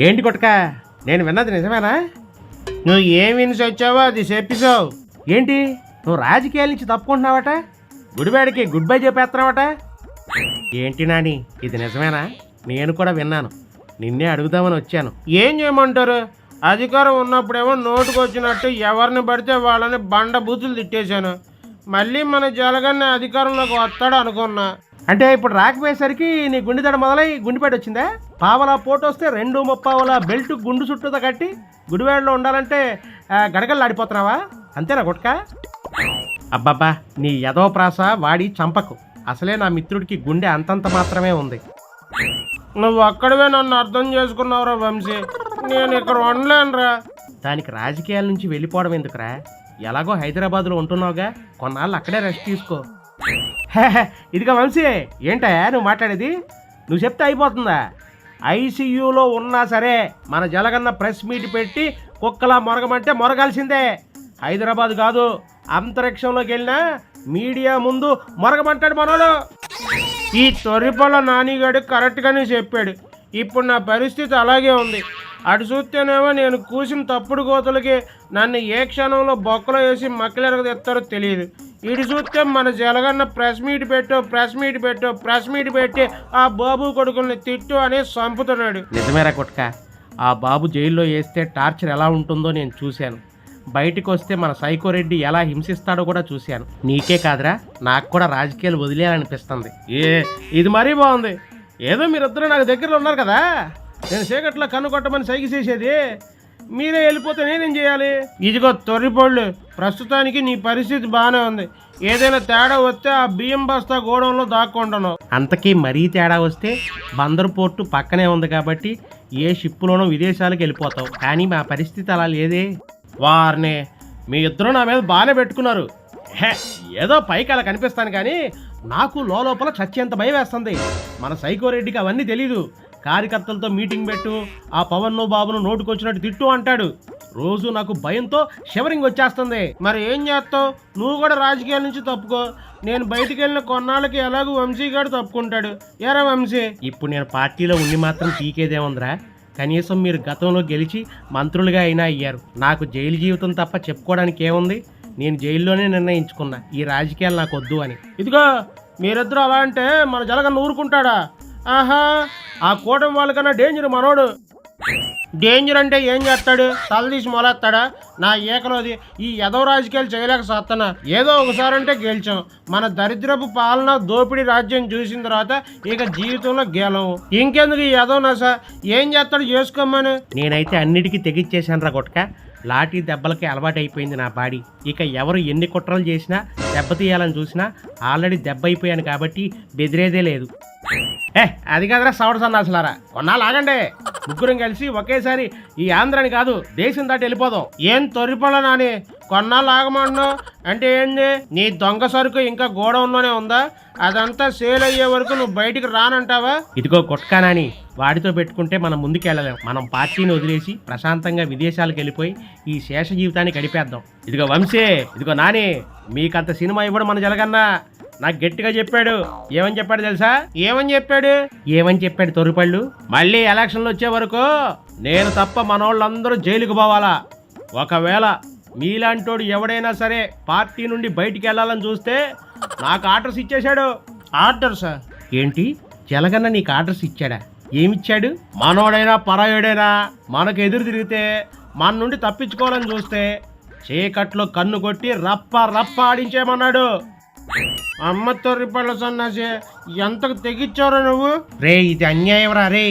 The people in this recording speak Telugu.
ఏంటి కొట్టక నేను విన్నది నిజమేనా? నువ్వు ఏం వినిసి వచ్చావో అది చెప్పిసావు. ఏంటి? నువ్వు రాజకీయాల నుంచి తప్పుకుంటున్నావట? గుడివాడికి గుడ్ బై చెప్పేస్తున్నావట? ఏంటి నాని ఇది నిజమేనా? నేను కూడా విన్నాను. నిన్నే అడుగుదామని వచ్చాను. ఏం చేయమంటారు? అధికారం ఉన్నప్పుడేమో నోటుకు వచ్చినట్టు ఎవరిని పడితే వాళ్ళని బండ బూతులు తిట్టేశాను. మళ్ళీ మన జలగన్న అధికారంలోకి వస్తాడు అనుకున్నా. అంటే ఇప్పుడు రాకపోయేసరికి నీ గుండె దడ మొదలై గుండెపేట వచ్చిందా? పావలా పోటు వస్తే రెండు ముప్పావల బెల్ట్ గుండు చుట్టూతో కట్టి గుడివాడలో ఉండాలంటే గడగళ్ళు ఆడిపోతున్నావా అంతేనా గుట్క? అబ్బబ్బా నీ యదో ప్రాస వాడి చంపకు. అసలే నా మిత్రుడికి గుండె అంతంత మాత్రమే ఉంది. నువ్వు అక్కడవే నన్ను అర్థం చేసుకున్నావురా వంశీ. నేను ఇక్కడ ఉండలేనురా. దానికి రాజకీయాల నుంచి వెళ్ళిపోవడం ఎందుకురా? ఎలాగో హైదరాబాద్లో ఉంటున్నావుగా. కొన్నాళ్ళు అక్కడే రెస్ట్ తీసుకో. ఇదిగా వంశీ ఏంటయ్యా నువ్వు మాట్లాడేది? నువ్వు చెప్తే అయిపోతుందా? ఐసీయూలో ఉన్నా సరే మన జలగన్న ప్రెస్ మీట్ పెట్టి కుక్కలా మొరగమంటే మొరగాల్సిందే. హైదరాబాద్ కాదు అంతరిక్షంలోకి వెళ్ళినా మీడియా ముందు మొరగమంటాడు మనోడు. ఈ తొర్రిపల్ల నానిగాడు కరెక్ట్గానే చెప్పాడు. ఇప్పుడు నా పరిస్థితి అలాగే ఉంది. అటు చూస్తేనేమో నేను కూసిన తప్పుడు కోతలకి నన్ను ఏ క్షణంలో బొక్కలో వేసి మక్కలెరగ తెస్తారో తెలియదు. ఇటు చూస్తే మన జలగన్న ప్రెస్ మీట్ పెట్టు ప్రెస్ మీట్ పెట్టు ప్రెస్ మీట్ పెట్టి ఆ బాబు కొడుకుల్ని తిట్టు అని చంపుతున్నాడు నిజమేరా కొట్క? ఆ బాబు జైల్లో వేస్తే టార్చర్ ఎలా ఉంటుందో నేను చూశాను. బయటికి వస్తే మన సైకోరెడ్డి ఎలా హింసిస్తాడో కూడా చూశాను. నీకే కాదురా నాకు కూడా రాజకీయాలు వదిలేయాలనిపిస్తుంది. ఏ ఇది మరీ బాగుంది. ఏదో మీరిద్దరూ నాకు దగ్గరలో ఉన్నారు కదా. నేను చీకట్లో కన్ను కొట్టమని సైకి చేసేది. మీరే వెళ్ళిపోతే నేనేం చేయాలి? ఇదిగో తొర్రిపళ్ళు. ప్రస్తుతానికి నీ పరిస్థితి బాగానే ఉంది. ఏదైనా తేడా వస్తే ఆ బియ్యం బస్తా గోడంలో దాక్కుంటున్నావు అంతకీ మరీ తేడా వస్తే బందర్ పోర్టు పక్కనే ఉంది కాబట్టి ఏ షిప్పులోనో విదేశాలకు వెళ్ళిపోతావు. కానీ మా పరిస్థితి అలా లేదే. వారిని మీ ఇద్దరు నా మీద బాగానే పెట్టుకున్నారు. హే, ఏదో పైకి అలా కనిపిస్తాను కానీ నాకు లోపల చచ్చేంత భయం వేస్తుంది మన సైకో రెడ్డికి అవన్నీ తెలీదు. కార్యకర్తలతో మీటింగ్ పెట్టు ఆ పవన్ను బాబును నోటుకొచ్చినట్టు తిట్టు అంటాడు. రోజు నాకు భయంతో షివరింగ్ వచ్చేస్తుంది. మరి ఏం చేస్తావు? నువ్వు కూడా రాజకీయాల నుంచి తప్పుకో. నేను బయటికి వెళ్ళిన కొన్నాళ్ళకి ఎలాగో వంశీ గారు తప్పుకుంటాడు. ఎరా వంశీ? ఇప్పుడు నేను పార్టీలో ఉండి మాత్రం పీకేదేముందిరా కనీసం మీరు గతంలో గెలిచి మంత్రులుగా అయినా అయ్యారు. నాకు జైలు జీవితం తప్ప చెప్పుకోవడానికి ఏముంది? నేను జైల్లోనే నిర్ణయించుకున్నా. ఈ రాజకీయాలు నాకు వద్దు అని. ఇదిగో మీరిద్దరు అలా అంటే మన జలగన్న ఊరుకుంటాడా? ఆహా ఆ కూటమి వాళ్ళకన్నా డేంజర్ మనోడు. డేంజర్ అంటే ఏం చేస్తాడు? తలదీసి మొలేస్తాడా నా ఏకలోది ఈ ఎదో రాజకీయాలు చేయలేక సత్తనా? ఏదో ఒకసారంటే గెలిచాం. మన దరిద్రపు పాలన దోపిడీ రాజ్యం చూసిన తర్వాత ఇక జీవితంలో గేలం ఇంకెందుకు ఈ ఎదో నా సార్ ఏం చేస్తాడు? చేసుకోమని. నేనైతే అన్నిటికీ తెగిచ్చేసాను రా కొట్టక లాఠీ దెబ్బలకి అలవాటైపోయింది నా బాడీ. ఇక ఎవరు ఎన్ని కుట్రలు చేసినా దెబ్బతీయాలని చూసినా ఆల్రెడీ దెబ్బ అయిపోయాను కాబట్టి బెదిరేదే లేదు. ఏ అది కాదురా సవడ సన్నాసులారా. కొన్నాళ్ళు ఆగండి. ముగ్గురం కలిసి ఒకేసారి ఈ ఆంధ్రాని కాదు దేశం దాటి వెళ్ళిపోదాం. ఏం తొరిపళ్ళ నాని? కొన్నాళ్ళు ఆగమన్నావు అంటే ఏంది? నీ దొంగ సరుకు ఇంకా గోడౌన్లోనే ఉందా? అదంతా సేల్ అయ్యే వరకు నువ్వు బయటికి రానంటావా? ఇదిగో కొట్కానాని వాడితో పెట్టుకుంటే మనం ముందుకెళ్ళలేం. మనం పార్టీని వదిలేసి ప్రశాంతంగా విదేశాలకు వెళ్ళిపోయి ఈ శేష జీవితాన్ని గడిపేద్దాం. ఇదిగో వంశీ ఇదిగో నాని మీకంత సినిమా ఇవ్వడం మన జలగన్నా. నాకు గట్టిగా చెప్పాడు. ఏమని చెప్పాడు తెలుసా? ఏమని చెప్పాడు? ఏమని చెప్పాడు తొరిపళ్ళు మళ్ళీ ఎలక్షన్లు వచ్చే వరకు నేను తప్ప మనోళ్ళందరూ జైలుకు పోవాలా? ఒకవేళ మీలాంటోడు ఎవడైనా సరే పార్టీ నుండి బయటికి వెళ్ళాలని చూస్తే నాకు ఆర్డర్స్ ఇచ్చేశాడు. ఆర్డర్సా? ఏంటి? జలగన్న నీకు ఆర్డర్స్ ఇచ్చాడా? ఏమిచ్చాడు? మనోడైనా పరాయుడైనా మనకు ఎదురు తిరిగితే మన నుండి తప్పించుకోవాలని చూస్తే చీకట్లో కన్ను కొట్టి రప్ప రప్ప ఆడించేమన్నాడు అమ్మ తొర్రిపళ్ళ సన్నాసి ఎంతకు తెగిచ్చారో నువ్వు? రే ఇది అన్యాయం రా రే